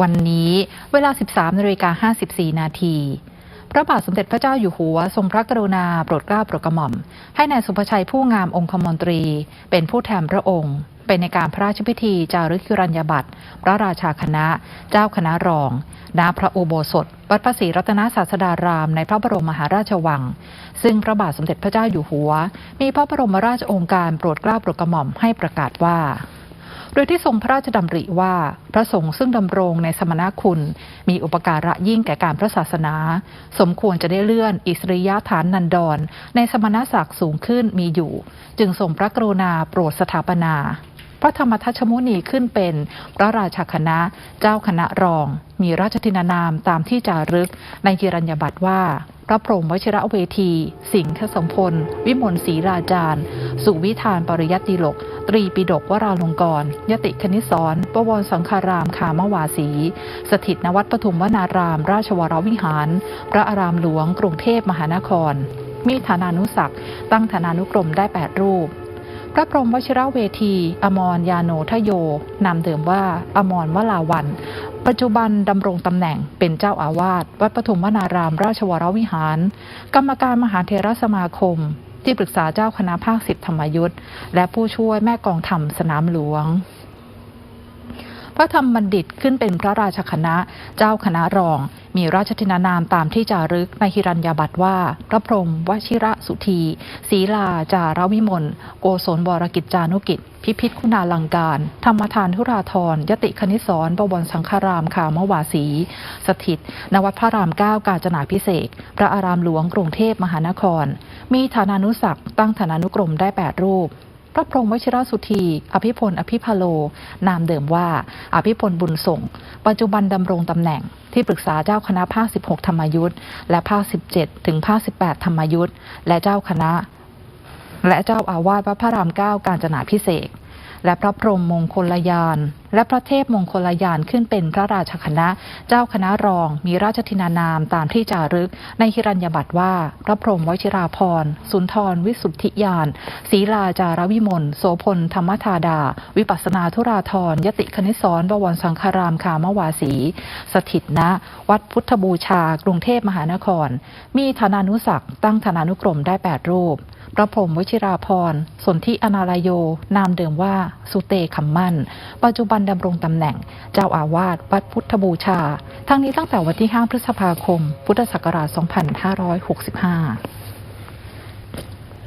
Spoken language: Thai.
วันนี้เวลา 13นาฬิกา54 นาที พระบาทสมเด็จพระเจ้าอยู่หัว ทรงพระกรุณาโปรดเกล้าโปรดกระหม่อม ให้นายสุภชัยผู้งามองคมนตรี เป็นผู้แทนพระองค์ เป็นในการพระราชพิธีจารึกกิรัญญบัตรพระราชาคณะ เจ้าคณะรองณพระอุโบสถ วัดพระศรีรัตนศาสดาราม ในพระบรมมหาราชวัง ซึ่งพระบาทสมเด็จพระเจ้าอยู่หัว มีพระบรมราชโองการโปรดเกล้าโปรดกระหม่อมให้ประกาศว่า โดยที่ทรงพระราชดำริว่า พระสงฆ์ซึ่งดำรงในสมณคุณ มีอุปการะยิ่งแก่การพระศาสนา สมควรจะได้เลื่อนอิสริยฐานนันดร ในสมณศักดิ์สูงขึ้นมีอยู่ จึงทรงพระกรุณาโปรดสถาปนาพระธรรมทัชมุนีขึ้นเป็นพระราชาคณะเจ้าคณะรอง มีราชทินานามตามที่จารึกในกิรัญญบัตรว่า พระพรหมวชิระเวที สิงห์สมพล วิมลศรีราจารย์ สุวิธานปริยัติโลก ตรีปิฎกวราลงกร ยติคณิสรปวรสังคารามขามวาสี สถิตนวัดปทุมวนาราม ราชวรวิหาร พระอารามหลวง กรุงเทพมหานคร มีฐานานุศักดิ์ตั้งฐานานุกรมได้ 8 รูป พระพรหมวชิระเวที อมรยาโนทโย นามเดิมว่า อมรวลาวัน ปัจจุบันดำรงตำแหน่งเป็นเจ้าอาวาส วัดปฐุมวนาราม ราชวรวิหาร กรรมการมหาเทรสมาคม ที่ปรึกษาเจ้าคณะภาคสิบธรรมยุทธ์และผู้ช่วยแม่กองธรรมสนามหลวงพระธรรมบัณฑิตขึ้นเป็นพระราชคณะ เจ้าคณะรอง มีราชทินานามตามที่จารึกในฮิรัญญาบัตรว่า พระพรหมวชิระสุธีศรีลา จารวิมล โกศลวรกิจจานุกิจ พิพิธคุณาลังการ ธรรมทานทุราธรยติคณิสรบวรสังฆารามขามวาสี สถิต นวัดพระรามเก้ากาญจนาพิเศษ พระอารามหลวงกรุงเทพมหานคร มีฐานานุศักดิ์ตั้งฐานานุกรมได้ 8 รูป พระพรหมวชิรสุธี อภิพล อภิพาโล นามเดิมว่า อภิพลบุญส่ง ปัจจุบันดำรงตำแหน่ง ที่ปรึกษาเจ้าคณะภาค 16 ธรรมยุทธ์และภาค 17 ถึงภาค 18 ธรรมยุทธ์และเจ้าคณะ และเจ้าอาวาสวัดพระรามเก้ากาญจนาพิเศษก และพระพรหมมงคลยาน และพระเทพมงคลยานขึ้นเป็นพระราชคณะ เจ้าคณะรอง มีราชทินานามตามที่จารึก ในฮิรัญญบัตรว่า พระพรหมวชิราพรณ์สุนทรวิสุทธิยานศรีลาจารวิมลโสพลธรรมธาดา วิปัสนาธุราธรยติคณิสรบวรสังคารามขามวาสีสถิตณวัดพุทธบูชากรุงเทพมหานคร มีฐานานุศักตั้งฐานานุกรมได้ 8 รูป ระผมวชิราพรสนธิอนาลโย นามเดิมว่า สุเตคำมั่น ปัจจุบันดำรงตำแหน่ง เจ้าอาวาสวัดพุทธบูชา ทั้งนี้ตั้งแต่วันที่ 5 พฤษภาคม พุทธศักราช 2565